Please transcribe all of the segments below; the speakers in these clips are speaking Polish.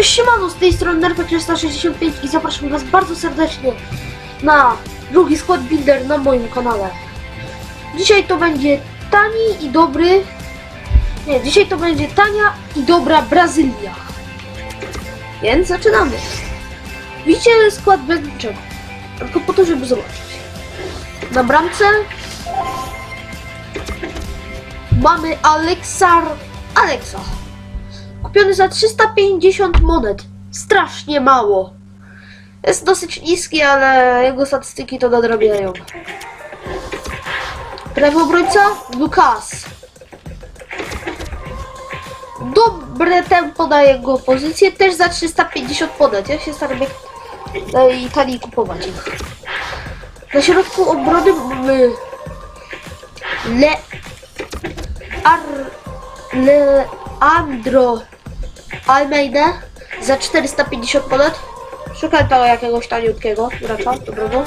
Cześć siemano, z tej strony Nerfek 365 i zapraszam was bardzo serdecznie na drugi skład builder na moim kanale. Dzisiaj to będzie tani i dobry... Nie, dzisiaj to będzie tania i dobra Brazylia. Więc zaczynamy. Widzicie skład bez niczego, tylko po to, żeby zobaczyć. Na bramce mamy Aleksar... Aleksa. Kupiony za 350 monet. Strasznie mało. Jest dosyć niski, ale jego statystyki to nadrabiają. Prawy obrońca? Lukas. Dobre tempo na jego pozycję, też za 350 monet. Ja się staram jak najtaniej kupować ich. Na środku obrony mamy Le... Ar... Leandro Almeida za 450 monet. Szukaj to jakiegoś taniutkiego gracza, dobrego.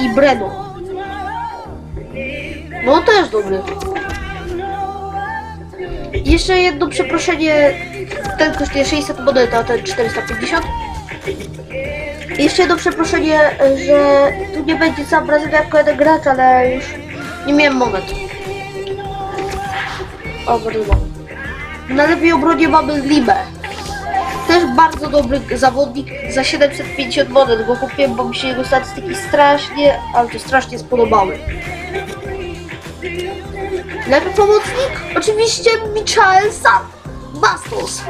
I Breno. No też dobry. Jeszcze jedno przeproszenie. Ten kosztuje 600 monet, a ten 450. I Jeszcze jedno przeproszenie, że tu nie będzie sam Brazylia jako jeden gracz, ale już nie miałem monet. O, bardzo dobry. Na lewej obronie mamy Limę. Też bardzo dobry zawodnik za 750 monet, bo kupiłem, bo mi się jego statystyki strasznie, ale to strasznie spodobały. Lewy pomocnik? Oczywiście Michael Sam. Bastos.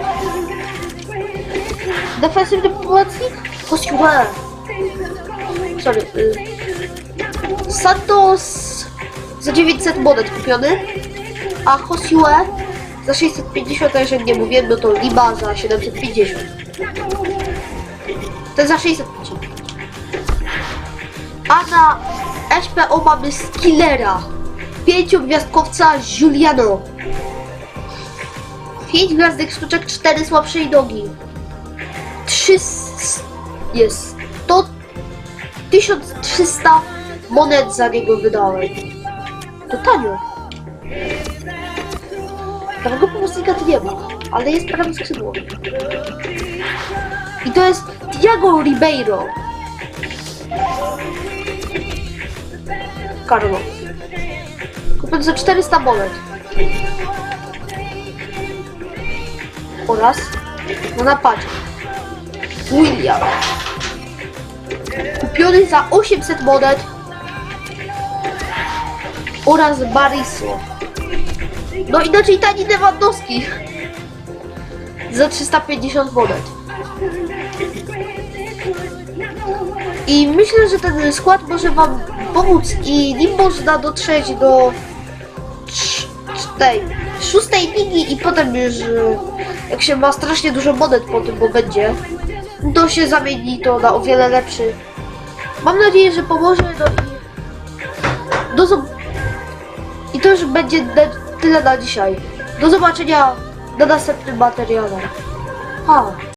Defensywny pomocnik? Kostiumę. Sorry. Y Santos za 900 monet kupiony, a Josue za 650, a jeżeli nie mówiłem, no to Liba za 750. Ten za 650. A na SPO mamy Skillera, pięciogwiazdkowca Juliano. 5 gwiazdek sztuczek, 4 słabszej nogi. 3 jest 100 1300 monet za niego wydałem. To tanio. Prawego pomocnika ma, ale jest prawy skrzydło. I to jest Thiago Ribeiro. Carlos. Kupiony za 400 monet. Oraz na napadzie. William. Kupiony za 800 monet. Oraz Bariso. No inaczej tani Lewandowski. Za 350 monet. I myślę, że ten skład może wam pomóc i nim można dotrzeć do tej szóstej ligi i potem już jak się ma strasznie dużo monet po tym, bo będzie, to się zamieni to na o wiele lepszy. Mam nadzieję, że pomoże no i do i to już będzie tyle na dzisiaj. Do zobaczenia na następnym materiale. Pa!